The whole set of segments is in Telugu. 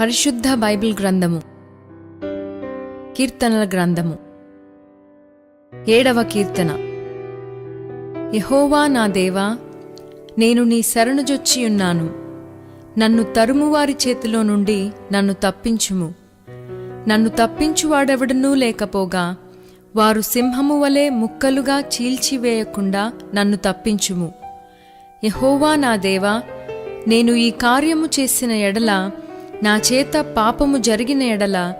పరిశుద్ధ బైబిల్ గ్రంథము. కీర్తనల గ్రంథము. ఏడవ కీర్తన. యహోవా నా దేవా నేను నీ శరణుజొచ్చి ఉన్నాను. నన్ను తరుమువారి చేతిలో నుండి నన్ను తప్పించుము. నన్ను తప్పించువాడెవడనూ లేకపోగా వారు సింహము వలె ముక్కలుగా చీల్చివేయకుండా నన్ను తప్పించుము. యహోవా నా దేవా నేను ఈ కార్యము చేసిన ఎడల నా చేత పాపము జరిగిన ఎడల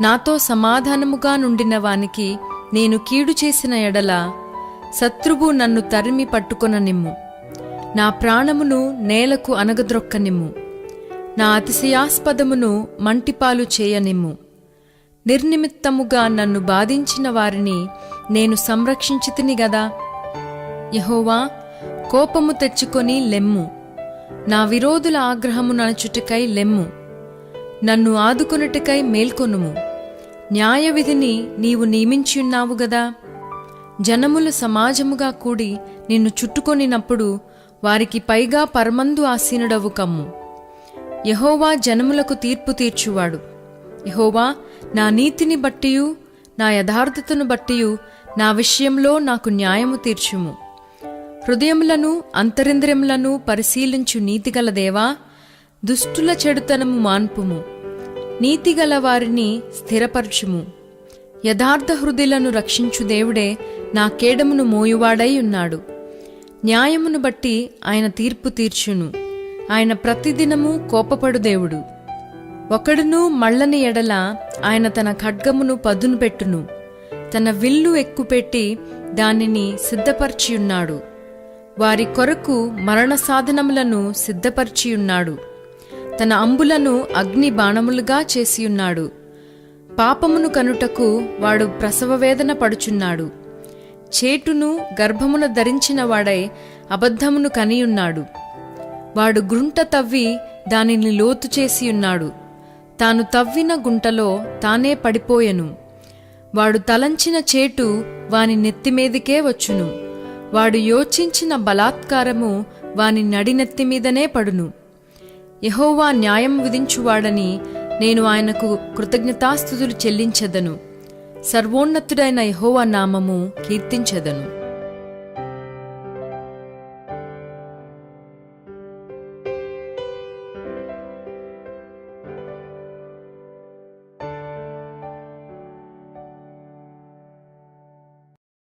నాతో సమాధానముగా నుండిన వానికి నేను కీడు చేసిన ఎడల శత్రువు నన్ను తరిమి పట్టుకొననిమ్ము. నా ప్రాణమును నేలకు అనగద్రొక్కనిమ్ము నా అతిశయాస్పదమును మంటిపాలు చేయనిమ్ము. నిర్నిమిత్తముగా నన్ను బాధించిన వారిని నేను సంరక్షించితిని గదా? యహోవా కోపము తెచ్చుకొని లెమ్ము. నా విరోధుల ఆగ్రహము నడుచుటకై లెమ్ము. నన్ను ఆదుకొనుటకై మేల్కొనుము. న్యాయవిధిని నీవు నియమించియున్నావు గదా? జనములు సమాజముగా కూడి నిన్ను చుట్టుకొనినప్పుడు వారికి పైగా పరమందు ఆసీనుడవు కమ్ము. యహోవా జనములకు తీర్పు తీర్చువాడు. యహోవా నా నీతిని బట్టియు నా యథార్థతను బట్టియు నా విషయంలో నాకు న్యాయము తీర్చుము. హృదయములను అంతరింద్రియములను పరిశీలించు నీతిగల దేవా దుష్టుల చెడుతనము మాన్పుము. నీతిగల వారిని స్థిరపరచుము. యథార్థ హృదయులను రక్షించు దేవుడే నా కేడమును మోయువాడై ఉన్నాడు. న్యాయమును బట్టి ఆయన తీర్పు తీర్చును. ఆయన ప్రతిదినము కోపపడు దేవుడు. ఒకడును మళ్ళని ఎడల ఆయన తన ఖడ్గమును పదును పెట్టును. తన విల్లు ఎక్కుపెట్టి దానిని సిద్ధపరిచియున్నాడు. వారి కొరకు మరణ సాధనములను సిద్ధపరిచియున్నాడు. తన అంబులను అగ్ని బాణములుగా చేసియున్నాడు పాపమును కనుటకు వాడు ప్రసవవేదన పడుచున్నాడు. చేటును గర్భమున ధరించిన వాడై అబద్ధమును కనియున్నాడు. వాడు గుంట తవ్వి దానిని లోతు చేసియున్నాడు తాను తవ్విన గుంటలో తానే పడిపోయెను. వాడు తలంచిన చేటు వాని నెత్తిమీదికే వచ్చును. వాడు యోచించిన బలాత్కారము వాని నడినెత్తిమీదనే పడును. యహోవా న్యాయం విధించువాడని నేను ఆయనకు కృతజ్ఞతాస్థుతులు చెల్లించెదను. సర్వోన్నతుడైన యహోవా నామము కీర్తించెదను.